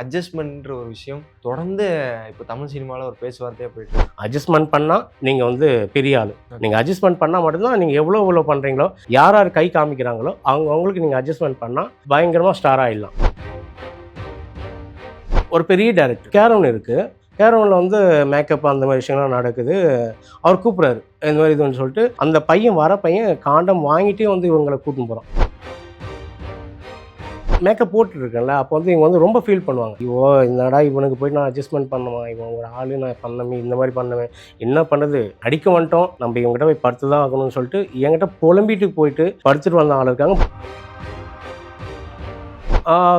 அட்ஜஸ்ட்மெண்ட்ன்ற ஒரு விஷயம். தொடர்ந்து இப்போ தமிழ் சினிமாவில் ஒரு பேச்சுவார்த்தையாக போயிட்டு. அட்ஜஸ்ட்மெண்ட் பண்ணால் நீங்கள் வந்து பெரிய ஆள். நீங்கள் அட்ஜஸ்ட்மெண்ட் பண்ணால் மட்டும்தான் நீங்கள் எவ்வளோ எவ்வளோ பண்ணுறீங்களோ யார் யார் கை காமிக்கிறாங்களோ அவங்க அவங்களுக்கு நீங்கள் அட்ஜஸ்ட்மெண்ட் பண்ணால் பயங்கரமாக ஸ்டார் ஆகிடலாம் ஒரு பெரிய டேரக்டர். கேரவன் இருக்குது கேரவனில் வந்து மேக்கப் அந்த மாதிரி விஷயங்கள்லாம் நடக்குது. அவர் கூப்பிட்றாரு. இந்த மாதிரி இதுன்னு சொல்லிட்டு அந்த பையன் வர பையன் காண்டம் வாங்கிட்டே வந்து இவங்களை கூட்டின்னு போகிறான் மேக்கப் போட்டுருக்கேன்ல அப்போ வந்து இவங்க வந்து ரொம்ப ஃபீல் பண்ணுவாங்க. ஐயோ என்னடா இவனுக்கு போய் நான் அட்ஜஸ்ட்மெண்ட் பண்ணுவேன் இவன் ஒரு ஆள் நான் பண்ணமே இந்த மாதிரி பண்ணுவேன். என்ன பண்ணுறது அடிக்க வந்துட்டோம். நம்ம இவங்ககிட்ட போய் படுத்து தான் ஆகணும்னு சொல்லிட்டு என்கிட்ட புலம்பிட்டு போயிட்டு படுத்துட்டு வந்த ஆள் இருக்காங்க.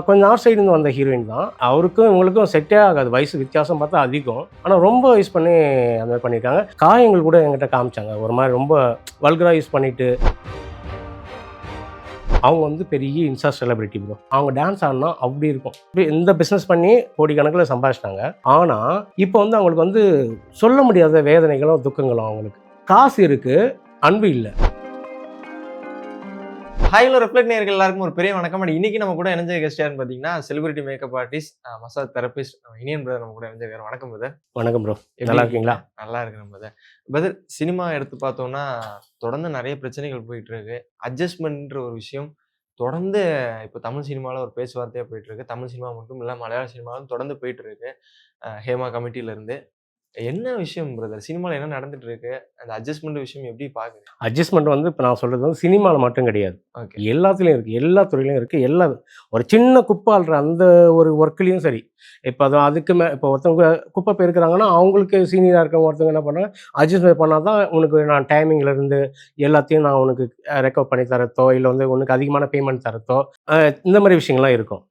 கொஞ்சம் நார்த் சைடுலேருந்து வந்த ஹீரோயின் தான். அவருக்கும் இவங்களுக்கும் செட்டே ஆகாது. வயசு வித்தியாசம் பார்த்தா அதிகம். ஆனால் ரொம்ப யூஸ் பண்ணி அந்த மாதிரி பண்ணியிருக்காங்க. காயங்கள் கூட என்கிட்ட காமிச்சாங்க. ஒரு மாதிரி ரொம்ப வல்கராக யூஸ் பண்ணிட்டு அவங்க வந்து பெரிய இன்ஸ்டா செலிபிரிட்டி ப்ரோ அவங்க டான்ஸ் ஆடினா அப்படி இருக்கும். இப்படி இந்த பிஸ்னஸ் பண்ணி கோடிக்கணக்கில் சம்பாதிச்சிட்டாங்க. ஆனால் இப்போ வந்து அவங்களுக்கு வந்து சொல்ல முடியாத வேதனைகளும் துக்கங்களும் அவங்களுக்கு. காசு இருக்குது அன்பு இல்லை. ஹாய்ல ரெஃப்ளெக்ட் நேர்கள் எல்லாருக்கும் ஒரு பெரிய வணக்கம். அண்ட் இன்னைக்கு நம்ம கூட இணைஞ்ச கெஸ்ட் யாருன்னு பார்த்தீங்கன்னா celebrity makeup artist massage therapist Iniyan brother நம்ம கூட இணைஞ்சிருக்காரு வணக்கம் பிரதர் வணக்கம் ப்ரோ நல்லா இருக்கீங்களா? நல்லா இருக்கிறேன் பிரதர் பிரதர் சினிமா எடுத்து பார்த்தோம்னா தொடர்ந்து நிறைய பிரச்சனைகள் போயிட்டு இருக்கு. அட்ஜஸ்ட்மெண்ட்ன்ற ஒரு விஷயம் தொடர்ந்து இப்போ தமிழ் சினிமாவில் ஒரு பேச்சுவார்த்தையாக போயிட்டு இருக்கு. தமிழ் சினிமா மட்டும் இல்லை மலையாள சினிமாவும் தொடர்ந்து போயிட்டு இருக்கு. ஹேமா கமிட்டில இருந்து. என்ன விஷயம் பிரதர் சினிமாவில் என்ன நடந்துட்டு இருக்கு அந்த அட்ஜஸ்ட்மெண்ட் விஷயம் எப்படி பாக்குறீங்க? அட்ஜஸ்ட்மெண்ட் வந்து இப்போ நான் சொல்கிறது வந்து சினிமாவில் மட்டும் கிடையாது. ஓகே எல்லாத்துலேயும் இருக்குது எல்லா துறையிலையும் இருக்குது எல்லா ஒரு சின்ன குப்பை ஆள்ற அந்த ஒரு ஒர்க்லேயும் சரி. இப்போ அது அதுக்கு மே இப்போ ஒருத்தவங்க குப்பை பெருக்கிறாங்கன்னா அவங்களுக்கு சீனியராக இருக்கவங்க ஒருத்தவங்க என்ன பண்ணால் அட்ஜஸ்ட்மெண்ட் பண்ணால் தான் உனக்கு நான் டைமிங்கில் இருந்து எல்லாத்தையும் நான் உனக்கு ரெக்கவர் பண்ணி தரத்தோ இல்லை வந்து உனக்கு அதிகமான பேமெண்ட் தரத்தோ இந்த மாதிரி விஷயங்கள்லாம் இருக்கும்.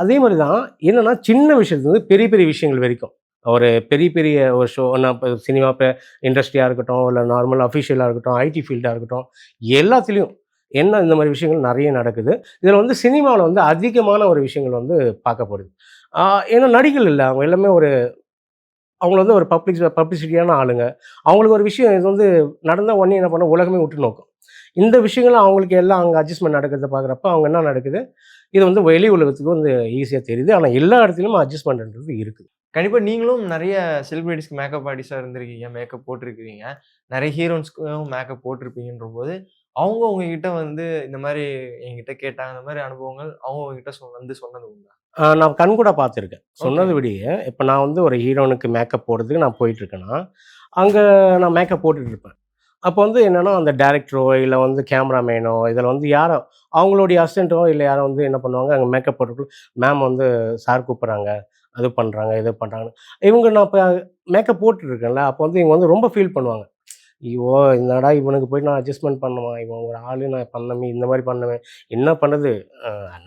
அதே மாதிரி தான் என்னென்னா சின்ன விஷயத்துலேருந்து பெரிய பெரிய விஷயங்கள் வரைக்கும். ஒரு பெரிய பெரிய ஒரு ஷோ நான் இப்போ சினிமா இப்போ இண்டஸ்ட்ரியாக இருக்கட்டும் இல்லை நார்மல் அஃபிஷியலாக இருக்கட்டும் ஐடி ஃபீல்டாக இருக்கட்டும் எல்லாத்துலேயும் என்ன இந்த மாதிரி விஷயங்கள் நிறைய நடக்குது. இதில் வந்து சினிமாவில் வந்து அதிகமான ஒரு விஷயங்கள் வந்து பார்க்கப்படுது ஏன்னா நடிகள் இல்லை அவங்க எல்லாமே ஒரு அவங்கள வந்து ஒரு பப்ளிக் பப்ளிசிட்டியான ஆளுங்க. அவங்களுக்கு ஒரு விஷயம் இது வந்து நடந்தால் ஒன்றே என்ன பண்ண உலகமே விட்டு நோக்கும். இந்த விஷயங்களும் அவங்களுக்கு எல்லாம் அங்கே அட்ஜஸ்ட்மெண்ட் நடக்கிறத பார்க்குறப்ப அவங்க என்ன நடக்குது? இது வந்து வெளி உலகத்துக்கு வந்து ஈஸியாக தெரியுது. ஆனால் எல்லா இடத்துலையும் அட்ஜஸ்ட்மெண்ட்ன்றது இருக்குது. கண்டிப்பா நீங்களும் நிறைய செலிபிரிட்டிஸ்க்கு மேக்கப் ஆர்டிஸ்டாக இருந்திருக்கீங்க மேக்கப் போட்டிருக்கீங்க. நிறைய ஹீரோயின்ஸ்க்கும் மேக்கப் போட்டிருப்பீங்கன்ற போது அவங்க உங்ககிட்ட வந்து இந்த மாதிரி என்கிட்ட கேட்டாங்க இந்த மாதிரி அனுபவங்கள் அவங்க உங்ககிட்ட சொ வந்து சொன்னது உண்டா? நான் கண் கூட பார்த்துருக்கேன். சொன்னது விடிய இப்போ நான் வந்து ஒரு ஹீரோனுக்கு மேக்கப் போடுறதுக்கு நான் போயிட்டுருக்கேன்னா அங்கே நான் மேக்கப் போட்டுட்டு இருப்பேன். அப்போ வந்து என்னென்னா அந்த டேரக்டரோ இல்லை வந்து கேமராமேனோ இதில் வந்து யாரோ அவங்களுடைய அசிஸ்டண்ட்டோ இல்லை யாரோ வந்து என்ன பண்ணுவாங்க அங்கே மேக்கப் போட்டுட்டு மேம் வந்து சார் கூப்பிட்றாங்க அது பண்ணுறாங்க இது பண்ணுறாங்க இவங்க நான் இப்போ மேக்கப் போட்டுருக்கேன்ல அப்போ வந்து இவங்க வந்து ரொம்ப ஃபீல் பண்ணுவாங்க. ஐயோ என்னடா இவனுக்கு போய் நான் அட்ஜஸ்ட்மெண்ட் பண்ணுவேன். இவன் ஒரு ஆள் நான் பண்ணமே இந்த மாதிரி பண்ணுவேன். என்ன பண்ணுறது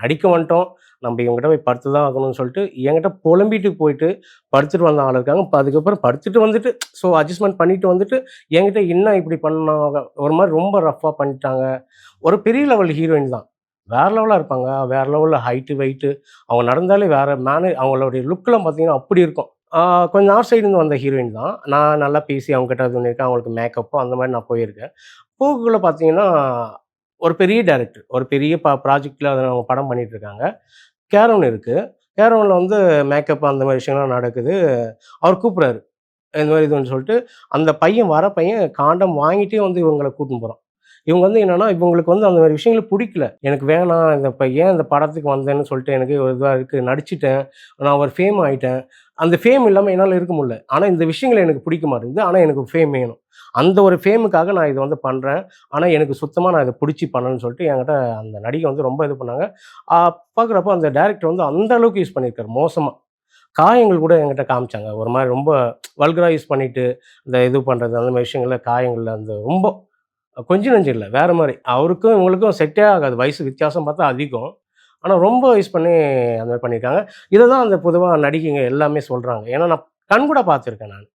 நடிக்க வந்துட்டோம். நம்ம இவங்ககிட்ட போய் படுத்து தான் ஆகணும்னு சொல்லிட்டு என்கிட்ட புலம்பிட்டு போயிட்டு படுத்துட்டு வந்த ஆள் இருக்காங்க. இப்போ அதுக்கப்புறம் படுத்துட்டு வந்துட்டு ஸோ அட்ஜஸ்ட்மெண்ட் பண்ணிட்டு வந்துட்டு என்கிட்ட என்ன இப்படி பண்ணாங்க? ஒரு மாதிரி ரொம்ப ரஃப்பாக பண்ணிட்டாங்க. ஒரு பெரிய லெவல் ஹீரோயின் தான். வேற லெவலாக இருப்பாங்க. வேற லெவலில் ஹைட்டு வெயிட்டு அவங்க நடந்தாலே வேற மேனே அவங்களுடைய லுக்கெலாம் பார்த்தீங்கன்னா அப்படி இருக்கும். கொஞ்சம் நார்த் சைடு வந்த ஹீரோயின் தான். நான் நல்லா பேசி அவங்ககிட்ட இது பண்ணியிருக்கேன். அவங்களுக்கு மேக்கப்போ அந்த மாதிரி நான் போயிருக்கேன். போகக்குள்ள பார்த்தீங்கன்னா ஒரு பெரிய டேரக்டர் ஒரு பெரிய பா ப்ராஜெக்டில் அதை அவங்க படம் பண்ணிட்டு இருக்காங்க. கேரோன் இருக்குது கேரோனில் வந்து மேக்கப் அந்த மாதிரி விஷயங்கள்லாம் நடக்குது. அவர் கூப்பிட்றாரு. இந்த மாதிரி இதுன்னு சொல்லிட்டு அந்த பையன் வர பையன் காண்டம் வாங்கிட்டே வந்து இவங்களை கூட்டின்னு போகிறான் இவங்க வந்து என்னென்னா இவங்களுக்கு வந்து அந்த மாதிரி விஷயங்களை பிடிக்கல. எனக்கு வேணாம் இந்த இப்போ ஏன் இந்த படத்துக்கு வந்தேன்னு சொல்லிட்டு எனக்கு ஒரு இதாக இருக்குது நடிச்சிட்டேன். நான் ஒரு ஃபேம் ஆகிட்டேன் அந்த ஃபேம் இல்லாமல் என்னால் இருக்க முடியல. ஆனால் இந்த விஷயங்கள் எனக்கு பிடிக்க மாட்டேங்குது ஆனால் எனக்கு ஃபேம் வேணும். அந்த ஒரு ஃபேமுக்காக நான் இதை வந்து பண்ணுறேன் ஆனால் எனக்கு சுத்தமாக நான் இதை பிடிச்சி பண்ணணும்னு சொல்லிட்டு என்கிட்ட அந்த நடிகை வந்து ரொம்ப இது பண்ணாங்க. பார்க்குறப்போ அந்த டேரக்டர் வந்து அந்த அளவுக்கு யூஸ் பண்ணியிருக்காரு. மோசமாக காயங்கள் கூட என்கிட்ட காமிச்சாங்க. ஒரு மாதிரி ரொம்ப வல்கராக யூஸ் பண்ணிட்டு இந்த இது பண்ணுறது அந்த மாதிரி விஷயங்கள்ல காயங்களில் அந்த ரொம்ப கொஞ்சம் நஞ்சம் இல்லை வேறு மாதிரி. அவருக்கும் இவங்களுக்கும் செட்டே ஆகாது. வயசு வித்தியாசம் பார்த்தா அதிகம். ஆனால் ரொம்ப யூஸ் பண்ணி அந்த மாதிரி பண்ணியிருக்காங்க இதை தான் அந்த பொதுவாக நடிகைங்க எல்லாமே சொல்கிறாங்க ஏன்னா நான் கண் கூட பார்த்துருக்கேன் நான்.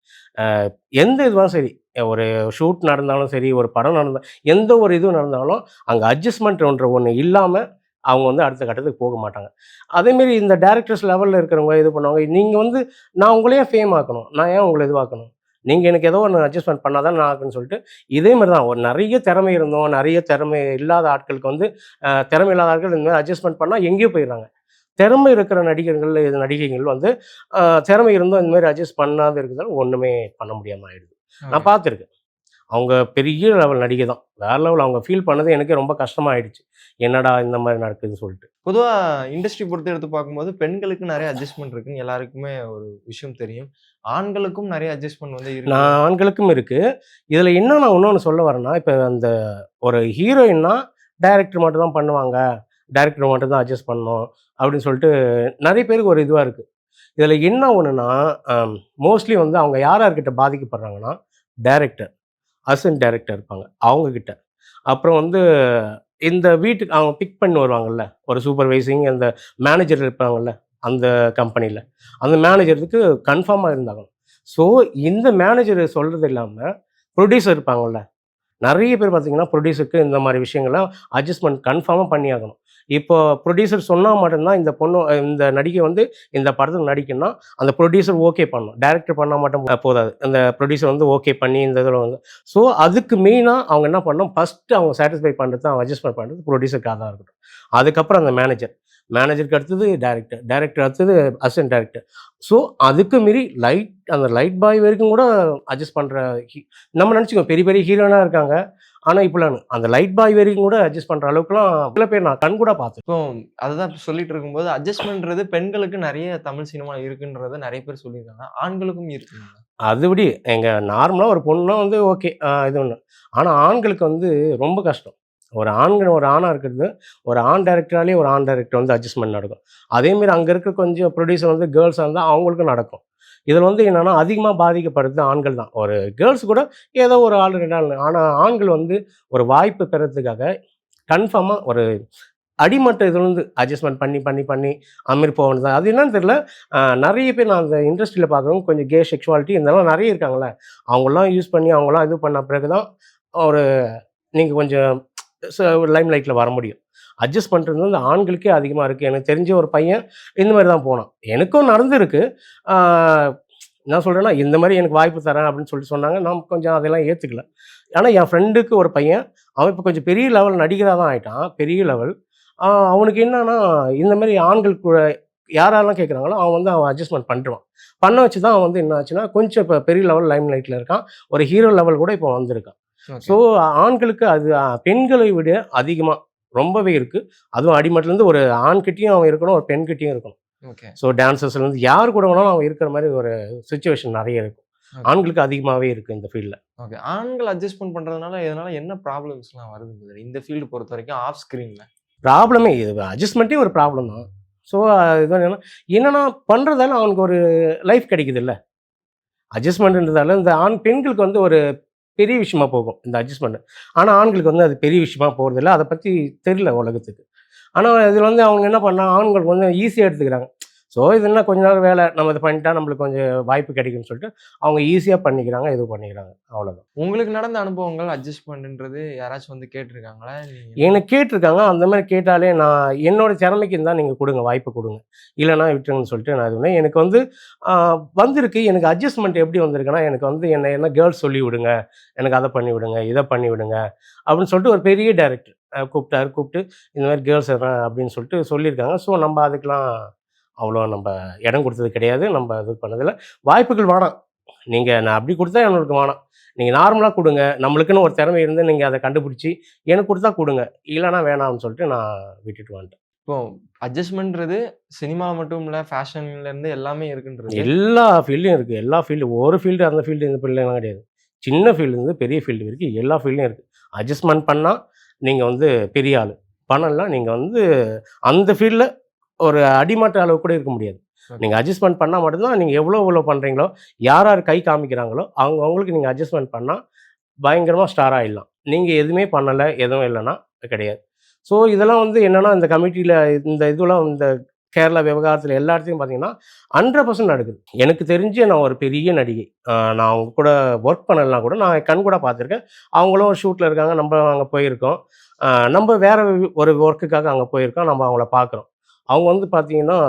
எந்த இதுவாலும் சரி ஒரு ஷூட் நடந்தாலும் சரி ஒரு படம் நடந்தால் எந்த ஒரு இதுவும் நடந்தாலும் அங்கே அட்ஜஸ்ட்மெண்ட்ன்ற ஒன்று இல்லாமல் அவங்க வந்து அடுத்த கட்டத்துக்கு போக மாட்டாங்க. அதேமாரி இந்த டேரக்டர்ஸ் லெவலில் இருக்கிறவங்க இது பண்ணுவாங்க. நீங்கள் வந்து நான் உங்களையே ஃபேம் ஆக்கணும். நான் ஏன் உங்களை இதுவாக்கணும் நீங்கள் எனக்கு ஏதோ ஒன்று அட்ஜஸ்ட்மெண்ட் பண்ணால் தான் நான் சொல்லிட்டு இதே மாதிரி தான் ஒரு நிறைய திறமை இருந்தோம் நிறைய திறமை இல்லாத ஆட்களுக்கு வந்து திறமை இல்லாத ஆட்கள் இந்த மாதிரி அட்ஜஸ்ட்மெண்ட் பண்ணால் எங்கேயோ போயிடுறாங்க. திறமை இருக்கிற நடிகர்கள் இது நடிகைகள் வந்து திறமை இருந்தும் இந்த மாதிரி அட்ஜஸ்ட் பண்ணாத இருக்கிறதால ஒன்றுமே பண்ண முடியாமல் ஆயிடுது. நான் பார்த்துருக்கேன். அவங்க பெரிய லெவல் நடிகை தான். வேற லெவல் அவங்க ஃபீல் பண்ணது எனக்கு ரொம்ப கஷ்டமாயிடுச்சு. என்னடா இந்த மாதிரி நடக்குதுன்னு சொல்லிட்டு. பொதுவா இண்டஸ்ட்ரி பொறுத்து எடுத்து பார்க்கும்போது பெண்களுக்கு நிறைய அட்ஜஸ்ட்மெண்ட் இருக்குன்னு எல்லாருக்குமே ஒரு விஷயம் தெரியும். ஆண்களுக்கும் நிறைய அட்ஜஸ்ட்மெண்ட் வந்து இருக்கு. நான் ஆண்களுக்கும் இருக்கு. இதுல என்ன நான் இன்னொன்று சொல்ல வரேன்னா இப்போ அந்த ஒரு ஹீரோயின்னா டைரக்டர் மட்டும் தான் பண்ணுவாங்க. டைரக்டர் மட்டும் தான் அட்ஜஸ்ட் பண்ணணும் அப்படின்னு சொல்லிட்டு நிறைய பேருக்கு ஒரு இதுவாக இருக்குது இதில் என்ன ஒன்றுனா மோஸ்ட்லி வந்து அவங்க யார் யார்கிட்ட பாதிக்கப்படுறாங்கன்னா டைரக்டர் அசிஸ்டன்ட் டைரக்டர் இருப்பாங்க அவங்க கிட்ட அப்புறம் வந்து இந்த வீட்டுக்கு அவங்க பிக் பண்ணி வருவாங்கல்ல ஒரு சூப்பர்வைசிங் அந்த மேனேஜர் இருப்பாங்கல்ல அந்த கம்பெனியில் அந்த மேனேஜருக்கு கன்ஃபார்மாக இருந்தாங்க ஸோ இந்த மேனேஜர் சொல்கிறது இல்லாமல் ப்ரொடியூசர் இருப்பாங்கல்ல. நிறைய பேர் பார்த்தீங்கன்னா ப்ரொடியூசருக்கு இந்த மாதிரி விஷயங்கள்லாம் அட்ஜஸ்ட்மெண்ட் கன்ஃபார்மாக பண்ணியாகணும். இப்போ ப்ரொடியூசர் சொன்னால் மட்டும்தான் இந்த பொண்ணு இந்த நடிகை வந்து இந்த படத்தில் நடிக்கணும்னா அந்த ப்ரொடியூசர் ஓகே பண்ணணும் டேரக்டர் பண்ணால் மட்டும் போதாது. அந்த ப்ரொடியூசர் வந்து ஓகே பண்ணி இந்த இதில் வந்து. ஸோ அதுக்கு மெயினாக அவங்க என்ன பண்ணணும்? ஃபஸ்ட்டு அவங்க சாட்டிஸ்ஃபை பண்ணுறது அவங்க அட்ஜஸ்ட்மெண்ட் பண்ணுறது ப்ரொடியூசருக்காக தான் இருக்கட்டும். அதுக்கப்புறம் அந்த மேனேஜர் மேனேஜருக்கு அடுத்தது டேரக்டர் டேரக்டர் அடுத்தது அசிஸ்டன்ட் டேரக்டர் ஸோ அதுக்கு மீறி லைட் அந்த லைட் பாய் வரைக்கும் கூட அட்ஜஸ்ட் பண்ணுற நம்ம நினச்சிக்கோ பெரிய பெரிய ஹீரோனாக இருக்காங்க. ஆனால் இப்போலாம் அந்த லைட் பாய் வரைக்கும் கூட அட்ஜஸ்ட் பண்ணுற அளவுக்குலாம் சில பேர் நான் கண் கூட பார்த்தேன் இப்போ அதுதான் சொல்லிட்டு இருக்கும்போது அட்ஜஸ்ட்மெண்ட்றது பெண்களுக்கு நிறைய தமிழ் சினிமா இருக்குன்றத நிறைய பேர் சொல்லியிருக்காங்க. ஆண்களுக்கும் இருக்குங்க. அதுபடி எங்கள் நார்மலாக ஒரு பொண்ணுனா வந்து ஓகே இது ஒன்று ஆனால் ஆண்களுக்கு வந்து ரொம்ப கஷ்டம். ஒரு ஆண்கள் ஒரு ஆணாக இருக்கிறது ஒரு ஆண் டைரக்டராலே ஒரு ஆண் டைரக்டர் வந்து அட்ஜஸ்ட்மெண்ட் நடக்கும். அதேமாரி அங்கே இருக்க கொஞ்சம் ப்ரொடியூசர் வந்து கேர்ள்ஸாக இருந்தால் அவங்களுக்கும் நடக்கும். இதில் வந்து என்னென்னா அதிகமாக பாதிக்கப்படுறது ஆண்கள் தான். ஒரு கேர்ள்ஸ் கூட ஏதோ ஒரு ஆள் ரெண்டு ஆள் ஆனால் ஆண்கள் வந்து ஒரு வாய்ப்பு பெறத்துக்காக கன்ஃபார்மாக ஒரு அடிமட்ட இதுலேருந்து அட்ஜஸ்ட்மெண்ட் பண்ணி பண்ணி பண்ணி அமீர் போகணும். தான் அது என்னன்னு தெரியல. நிறைய பேர் நான் அந்த இண்டஸ்ட்ரியில் பார்க்குறவங்க கொஞ்சம் கே செக்ஷுவாலிட்டி இதெல்லாம் நிறைய இருக்காங்களே அவங்களாம் யூஸ் பண்ணி அவங்களாம் இது பண்ண பிறகு தான் ஒரு நீங்கள் கொஞ்சம் லைம் லைட்டில் வர முடியும். அட்ஜஸ்ட் பண்ணுறது வந்து ஆண்களுக்கே அதிகமாக இருக்குது எனக்கு தெரிஞ்ச ஒரு பையன் இந்த மாதிரி தான் போனான். எனக்கும் நடந்திருக்கு. நான் சொல்கிறேன்னா இந்த மாதிரி எனக்கு வாய்ப்பு தரேன் அப்படின்னு சொல்லிட்டு சொன்னாங்க. நான் கொஞ்சம் அதெல்லாம் ஏற்றுக்கல ஆனால் என் ஃப்ரெண்டுக்கு ஒரு பையன் அவன் இப்போ கொஞ்சம் பெரிய லெவல் நடிகராக தான் ஆயிட்டான். பெரிய லெவல் அவனுக்கு என்னன்னா இந்த மாதிரி ஆண்கள் கூட யாரெல்லாம் கேட்குறாங்களோ அவன் வந்து அவன் அட்ஜஸ்ட்மெண்ட் பண்ணிடுவான் பண்ண வச்சு தான் அவன் வந்து என்ன ஆச்சுன்னா கொஞ்சம் இப்போ பெரிய லெவல் லைம் லைட்டில் இருக்கான். ஒரு ஹீரோ லெவல் கூட இப்போ வந்திருக்கான். ஸோ ஆண்களுக்கு அது பெண்களை விட அதிகமாக ரொம்பவே இருக்குது அதுவும் அடிமட்டிலேருந்து ஒரு ஆண்கிட்டையும் அவன் இருக்கணும் ஒரு பெண்கிட்டையும் இருக்கணும். ஓகே. ஸோ டான்சர்ஸ்லேருந்து யார் கூட வேணாலும் அவன் இருக்கிற மாதிரி ஒரு சுச்சுவேஷன் நிறைய இருக்கும். ஆண்களுக்கு அதிகமாகவே இருக்குது இந்த ஃபீல்டில் ஓகே. ஆண்கள் அட்ஜஸ்ட்மெண்ட் பண்றதுனால இதனால என்ன ப்ராப்ளம்ஸ்லாம் வருது? இந்த ஃபீல்டு பொறுத்த வரைக்கும் ஆஃப் ஸ்கிரீன்ல ப்ராப்ளமே இது அட்ஜஸ்ட்மெண்ட்டே ஒரு ப்ராப்ளம் தான். ஸோ இது என்னன்னா என்னன்னா பண்ணுறதால அவனுக்கு ஒரு லைஃப் கிடைக்குது இல்லை அட்ஜஸ்ட்மெண்ட்ன்றதால இந்த ஆண் பெண்களுக்கு வந்து ஒரு பெரிய விஷயமா போகும் இந்த அட்ஜஸ்ட்மெண்ட் ஆனால் ஆண்களுக்கு வந்து அது பெரிய விஷயமா போகிறதில்ல அதை பற்றி தெரியல உலகத்துக்கு. ஆனால் இதில் வந்து அவங்க என்ன பண்ணால் ஆண்களுக்கு வந்து ஈஸியாக எடுத்துக்கிறாங்க. ஸோ இது என்ன கொஞ்ச நாள் வேலை. நம்ம இது பண்ணிட்டா நம்மளுக்கு கொஞ்சம் வாய்ப்பு கிடைக்கும்னு சொல்லிட்டு அவங்க ஈஸியாக பண்ணிக்கிறாங்க இது பண்ணிக்கிறாங்க. அவ்வளோதான் உங்களுக்கு நடந்த அனுபவங்கள் அட்ஜஸ்ட்மெண்ட்ன்றது யாராச்சும் வந்து கேட்டிருக்காங்களா? எனக்கு கேட்டிருக்காங்க அந்த மாதிரி கேட்டாலே நான் என்னோட திறமைக்கு இருந்தால் நீங்கள் கொடுங்க வாய்ப்பு கொடுங்க. இல்லைன்னா விட்டுருங்கன்னு சொல்லிட்டு நான் இது. எனக்கு வந்து வந்திருக்கு. எனக்கு அட்ஜஸ்ட்மெண்ட் எப்படி வந்திருக்குன்னா எனக்கு வந்து என்ன என்ன கேர்ள்ஸ் சொல்லி விடுங்க எனக்கு அதை பண்ணி விடுங்க இதை பண்ணி விடுங்க அப்படின்னு சொல்லிட்டு ஒரு பெரிய டேரக்டர் கூப்பிட்டாரு. கூப்பிட்டு இந்த மாதிரி கேர்ள்ஸ் அப்படின்னு சொல்லிட்டு சொல்லியிருக்காங்க. ஸோ நம்ம அதுக்கெலாம் அவ்வளோ நம்ம இடம் கொடுத்தது கிடையாது. நம்ம இது பண்ணதில்லை. வாய்ப்புகள் வேணாம் நீங்கள் நான் அப்படி கொடுத்தா எனக்கு வேணாம் நீங்கள் நார்மலாக கொடுங்க. நம்மளுக்குன்னு ஒரு திறமை இருந்து நீங்கள் அதை கண்டுபிடிச்சி எனக்கு கொடுத்தா கொடுங்க. இல்லைன்னா வேணாம்னு சொல்லிட்டு நான் விட்டுட்டு வந்துட்டேன். இப்போ அட்ஜஸ்ட்மெண்ட்ன்றது சினிமா மட்டும் இல்ல ஃபேஷன்ல இருந்து எல்லாமே இருக்குன்றது. எல்லா ஃபீல்டும் இருக்குது எல்லா ஃபீல்டு ஒரு ஃபீல்டு அந்த ஃபீல்டு இந்த ஃபீல்டுலாம் கிடையாது. சின்ன ஃபீல்டுலேருந்து பெரிய ஃபீல்டு வரைக்கும் எல்லா ஃபீல்டும் இருக்குது அட்ஜஸ்ட்மெண்ட் பண்ணால் நீங்கள் வந்து பெரிய ஆள். பண்ணலாம் நீங்கள் வந்து அந்த ஃபீல்டில் ஒரு அடிமட்ட அளவு கூட இருக்க முடியாது. நீங்கள் அட்ஜஸ்ட்மெண்ட் பண்ணால் மட்டும்தான் நீங்கள் எவ்வளோ எவ்வளோ பண்ணுறீங்களோ யார் யார் கை காமிக்கிறாங்களோ அவங்க அவங்களுக்கு நீங்கள் அட்ஜஸ்ட்மெண்ட் பண்ணால் பயங்கரமாக ஸ்டார் ஆகிடலாம் நீங்கள் எதுவுமே பண்ணலை எதுவும் இல்லைன்னா கிடையாது. ஸோ இதெல்லாம் வந்து என்னென்னா இந்த கமிட்டியில் இந்த இதெல்லாம் இந்த கேரளா விவகாரத்தில் எல்லா இடத்துலையும் பார்த்தீங்கன்னா ஹண்ட்ரட் பர்சன்ட் நடக்குது. எனக்கு தெரிஞ்சு நான் ஒரு பெரிய நடிகை. நான் அவங்க கூட ஒர்க் பண்ணலாம் கூட நான் கண் கூட பார்த்துருக்கேன். அவங்களும் ஒரு ஷூட்டில் இருக்காங்க நம்ம அங்கே போயிருக்கோம். நம்ம வேற ஒரு ஒர்க்குக்காக அங்கே போயிருக்கோம் நம்ம அவங்கள பார்க்குறோம் அவங்க வந்து பார்த்தீங்கன்னா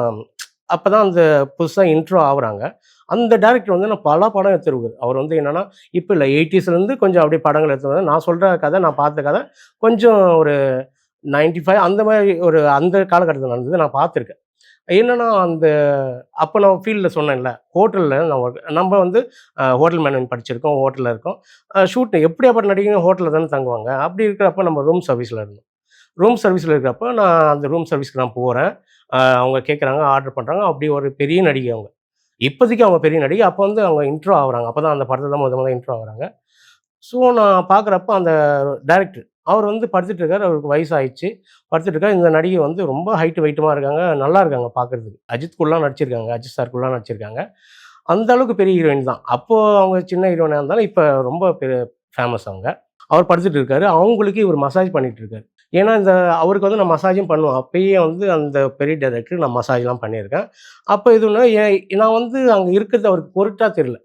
அப்போ தான் அந்த புதுசாக இன்ட்ரோ ஆகுறாங்க. அந்த டேரக்டர் வந்து நான் பல படம் எடுத்துருக்காரு. அவர் வந்து என்னென்னா இப்போ இல்லை எயிட்டிஸ்லேருந்து கொஞ்சம் அப்படியே படங்கள் எடுத்து நான் சொல்கிற கதை நான் பார்த்த கதை கொஞ்சம் ஒரு 95 ஃபைவ் அந்த மாதிரி ஒரு அந்த காலகட்டத்தில் நடந்தது நான் பார்த்துருக்கேன். என்னென்னா அந்த அப்போ நான் ஃபீல்டில் சொன்னேன்ல ஹோட்டலில் நான் ஒர்க் நம்ம வந்து ஹோட்டல் மேனேஜ்மெண்ட் படிச்சிருக்கோம் ஹோட்டலில் இருக்கோம். ஷூட் எப்படியாப்பட்ட நடிகை ஹோட்டலில் தானே தங்குவாங்க. அப்படி இருக்கிறப்ப நம்ம ரூம் சர்வீஸில் இருந்தோம். ரூம் சர்வீஸில் இருக்கிறப்ப நான் அந்த ரூம் சர்வீஸ்க்கு நான் போகிறேன் அவங்க கேட்குறாங்க ஆர்டர் பண்ணுறாங்க அப்படி ஒரு பெரிய நடிகை அவங்க. இப்போதைக்கு அவங்க பெரிய நடிகை. அப்போ வந்து அவங்க இன்ட்ரோ ஆகுறாங்க. அப்போ தான் அந்த படத்தை தான் முத முதல்ல இன்ட்ரோ ஆகுறாங்க. ஸோ நான் பார்க்குறப்ப அந்த டைரக்டர் அவர் வந்து படுத்துட்டு இருக்காரு. அவருக்கு வயசாகிடுச்சு படுத்துட்டு இருக்காரு. இந்த நடிகை வந்து ரொம்ப ஹைட்டு வெயிட்டுமாக இருக்காங்க. நல்லா இருக்காங்க பார்க்குறதுக்கு அஜித்குள்ளலாம் நடிச்சிருக்காங்க. அஜித் சார்க்குள்ளலாம் நடிச்சிருக்காங்க. அந்த அளவுக்கு பெரிய ஹீரோயின் தான். அப்போது அவங்க சின்ன ஹீரோயினாக இருந்தாலும் இப்போ ரொம்ப பெரிய ஃபேமஸ் அவங்க. அவர் படுத்துட்டு இருக்காரு. அவங்களுக்கு இவர் மசாஜ் பண்ணிகிட்டு இருக்காரு. ஏன்னா இந்த அவருக்கு வந்து நான் மசாஜும் பண்ணுவேன். அப்பயே வந்து அந்த பெரிய டைரக்டர் நான் மசாஜ்லாம் பண்ணியிருக்கேன். அப்போ இது ஒன்று நான் வந்து அங்கே இருக்கிறது அவருக்கு பொருட்டாக தெரியல.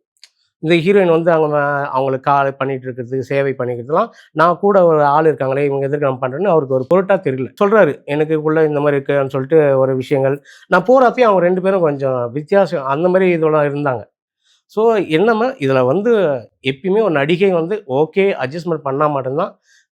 இந்த ஹீரோயின் வந்து அவங்க அவங்களுக்கு கால் பண்ணிட்டு இருக்கிறது சேவை பண்ணிக்கிறதுலாம் நான் கூட ஒரு ஆள் இருக்காங்களே இவங்க எதிர்க்க நம்ம பண்ணுறேன்னு அவருக்கு ஒரு பொருட்டாக தெரியல. சொல்கிறாரு எனக்கு உள்ள இந்த மாதிரி இருக்குன்னு சொல்லிட்டு ஒரு விஷயங்கள். நான் போகிறப்பையும் அவங்க ரெண்டு பேரும் கொஞ்சம் வித்தியாசம் அந்த மாதிரி இதெல்லாம் இருந்தாங்க. ஸோ என்னம்மா இதில் வந்து எப்பயுமே ஒரு நடிகை வந்து ஓகே அட்ஜஸ்ட்மெண்ட் பண்ணால் மட்டும்தான்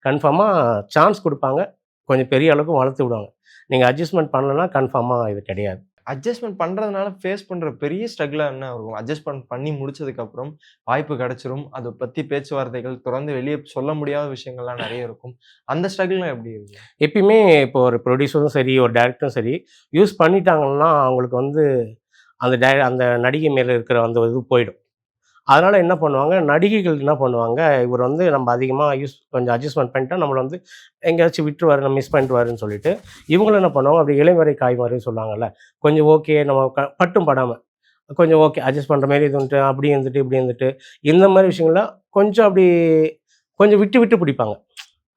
கன்ஃபார்மாக சான்ஸ் கொடுப்பாங்க. கொஞ்சம் பெரிய அளவுக்கு வளர்த்து விடுவாங்க. நீங்கள் அட்ஜஸ்ட்மெண்ட் பண்ணலன்னா கன்ஃபார்மாக இது கிடையாது. அட்ஜஸ்ட்மெண்ட் பண்றதுனால ஃபேஸ் பண்ற பெரிய ஸ்ட்ரகிளா என்ன இருக்கும்? அட்ஜஸ்ட்மெண்ட் பண்ணி முடிச்சதுக்கு அப்புறம் வாய்ப்பு கிடைச்சிரும். அதை பத்தி பேச்சுவார்த்தைகள் தொடர்ந்து வெளியே சொல்ல முடியாத விஷயங்கள்லாம் நிறைய இருக்கும். அந்த ஸ்ட்ரகிள்லாம் எப்படி இருக்கும் எப்பயுமே இப்போ ஒரு ப்ரொடியூசரும் சரி ஒரு டேரக்டரும் சரி யூஸ் பண்ணிட்டாங்கன்னா அவங்களுக்கு வந்து அந்த டே அந்த நடிகை மேலே இருக்கிற அந்த இது போயிடும். அதனால் என்ன பண்ணுவாங்க? நடிகைகள் என்ன பண்ணுவாங்க? இவர் வந்து நம்ம அதிகமாக யூஸ் கொஞ்சம் அட்ஜஸ்ட்மெண்ட் பண்ணிட்டா நம்மளை வந்து எங்கேயாச்சும் விட்டுருவாரு நம்ம மிஸ் பண்ணிட்டுவாருன்னு சொல்லிட்டு இவங்களும் என்ன பண்ணுவாங்க? அப்படி இளைமறை காய் மாதிரி சொல்லுவாங்கல்ல கொஞ்சம் ஓகே நம்ம க பட்டும் படாமல் கொஞ்சம் ஓகே அட்ஜஸ்ட் பண்ணுற மாதிரி இது வந்துட்டு அப்படி இருந்துட்டு இப்படி இருந்துட்டு இந்த மாதிரி விஷயங்கள்லாம் கொஞ்சம் அப்படி கொஞ்சம் விட்டு விட்டு பிடிப்பாங்க.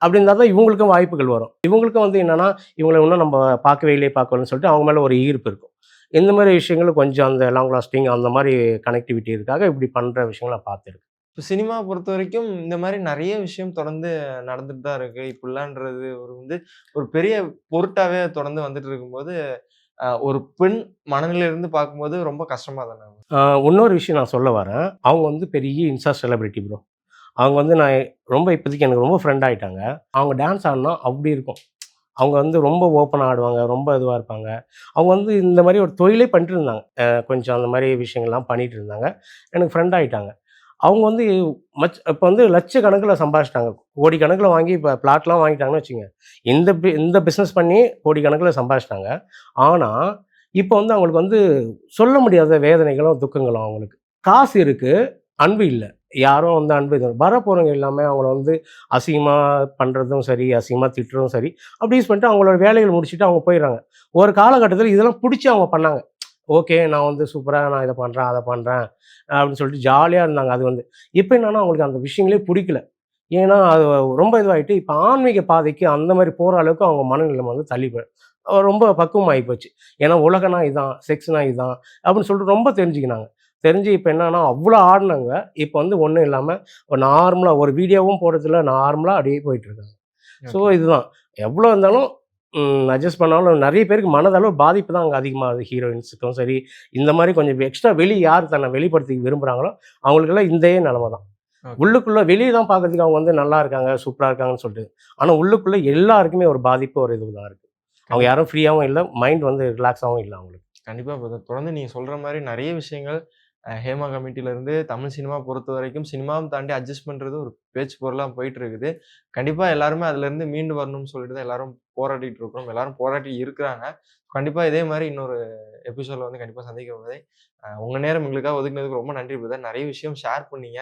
அப்படி இருந்தால் தான் இவங்களுக்கும் வாய்ப்புகள் வரும். இவங்களுக்கும் வந்து என்னென்னா இவங்களை இன்னும் நம்ம பார்க்கவே இல்லையே பார்க்கலன்னு சொல்லிட்டு அவங்க மேலே ஒரு ஈர்ப்பு இருக்கும். இந்த மாதிரி விஷயங்கள் கொஞ்சம் அந்த லாங் லாஸ்டிங் அந்த மாதிரி கனெக்டிவிட்டி இருக்காக இப்படி பண்ணுற விஷயங்களை நான் பார்த்துருக்கேன் இப்போ சினிமா பொறுத்த வரைக்கும் இந்த மாதிரி நிறைய விஷயம் தொடர்ந்து நடந்துட்டு தான் இருக்கு. இப்படிலான்றது ஒரு வந்து ஒரு பெரிய பொருட்டாவே தொடர்ந்து வந்துட்டு இருக்கும்போது ஒரு பெண் மனநிலையில இருந்து பார்க்கும்போது ரொம்ப கஷ்டமா தானே இன்னொரு விஷயம் நான் சொல்ல வரேன். அவங்க வந்து பெரிய இன்ஸ்டா செலிபிரிட்டி ப்ரோ அவங்க வந்து நான் ரொம்ப இப்போதைக்கு எனக்கு ரொம்ப ஃப்ரெண்ட் ஆகிட்டாங்க அவங்க டான்ஸ் ஆடினா அப்படி இருக்கும். அவங்க வந்து ரொம்ப ஓப்பனாக ஆடுவாங்க ரொம்ப இதுவாக இருப்பாங்க. அவங்க வந்து இந்த மாதிரி ஒரு தொழிலே பண்ணிட்டு இருந்தாங்க. கொஞ்சம் அந்த மாதிரி விஷயங்கள்லாம் பண்ணிட்டு இருந்தாங்க. எனக்கு ஃப்ரெண்ட் ஆகிட்டாங்க அவங்க வந்து மச் இப்போ வந்து லட்சக்கணக்கில் சம்பாதிச்சிட்டாங்க கோடி கணக்கில் வாங்கி இப்போ பிளாட்லாம் வாங்கிட்டாங்கன்னு வச்சுங்க இந்த பி- இந்த பிஸ்னஸ் பண்ணி கோடி கணக்கில் சம்பாதிச்சிட்டாங்க ஆனால் இப்போ வந்து அவங்களுக்கு வந்து சொல்ல முடியாத வேதனைகளும் துக்கங்களும் அவங்களுக்கு. காசு இருக்குது அன்பு இல்லை. யாரும் வந்து அன்பு இது வர போகிறவங்க எல்லாமே அவங்கள வந்து அசிங்கமாக பண்ணுறதும் சரி அசிங்கமாக திட்டுறதும் சரி அப்படி பண்ணிட்டு அவங்களோட வேலைகள் முடிச்சுட்டு அவங்க போயிடுறாங்க. ஒரு காலகட்டத்தில் இதெல்லாம் பிடிச்சி அவங்க பண்ணாங்க. ஓகே நான் வந்து சூப்பராக நான் இதை பண்ணுறேன் அதை பண்ணுறேன் அப்படின்னு சொல்லிட்டு ஜாலியாக இருந்தாங்க. அது வந்து இப்போ என்னன்னா அவங்களுக்கு அந்த விஷயங்களே பிடிக்கல. ஏன்னா அது ரொம்ப இதுவாகிட்டு இப்போ ஆன்மீக பாதைக்கு அந்த மாதிரி போகிற அளவுக்கு அவங்க மனநிலைமை வந்து தள்ளி போய் ரொம்ப பக்குவமாகி போச்சு. ஏன்னா உலகனா இதான் செக்ஸ்னா இதான் அப்படின்னு சொல்லிட்டு ரொம்ப தெரிஞ்சுக்கினாங்க. தெரிஞ்சு இப்போ என்னன்னா அவ்வளோ ஆடினாங்க. இப்போ வந்து ஒன்றும் இல்லாமல் ஒரு நார்மலாக ஒரு வீடியோவும் போடுறதில்ல நார்மலாக அப்படியே போயிட்டு இருக்காங்க ஸோ இதுதான். எவ்வளோ இருந்தாலும் அட்ஜஸ்ட் பண்ணாலும் நிறைய பேருக்கு மனதளவு பாதிப்பு தான் அங்கே அதிகமாகுது ஹீரோயின்ஸுக்கும் சரி இந்த மாதிரி கொஞ்சம் எக்ஸ்ட்ரா வெளி யார் தன்னை வெளிப்படுத்தி விரும்புகிறாங்களோ அவங்களுக்கெல்லாம் இந்த நிலமை தான். உள்ளுக்குள்ளே வெளியே தான் பார்க்கறதுக்கு அவங்க வந்து நல்லா இருக்காங்க சூப்பராக இருக்காங்கன்னு சொல்லிட்டு. ஆனால் உள்ளுக்குள்ளே எல்லாருக்குமே ஒரு பாதிப்பு ஒரு இது தான் இருக்குது அவங்க யாரும் ஃப்ரீயாகவும் இல்லை மைண்ட் வந்து ரிலாக்ஸாகவும் இல்லை அவங்களுக்கு. கண்டிப்பா brother. தொடர்ந்து நீங்க சொல்ற மாதிரி நிறைய விஷயங்கள் ஹேமா கமிட்டியிலேருந்து தமிழ் சினிமா பொறுத்த வரைக்கும் சினிமாவும் தாண்டி அட்ஜஸ்ட் பண்ணுறது ஒரு பேச்சு பொருளாக போயிட்டு இருக்குது கண்டிப்பாக எல்லாருமே அதுலேருந்து மீண்டு வரணும்னு சொல்லிட்டு தான் எல்லாரும் போராடிட்டு இருக்கிறோம். எல்லாரும் போராடி இருக்கிறாங்க. கண்டிப்பாக இதே மாதிரி இன்னொரு எபிசோட்ல வந்து கண்டிப்பாக சந்திக்க போதே உங்கள் நேரம் எங்களுக்காக ஒதுக்குனதுக்கு ரொம்ப நன்றி பிரதர் நிறைய விஷயம் ஷேர் பண்ணீங்க.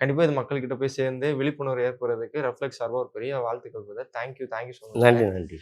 கண்டிப்பாக இது மக்கள்கிட்ட போய் சேர்ந்து விழிப்புணர்வு ஏற்படுறதுக்கு ரெஃப்ளெக்ஸ் சார்பாக ஒரு பெரிய வாழ்த்துக்கள் brother thank you thank you so much நன்றி நன்றி.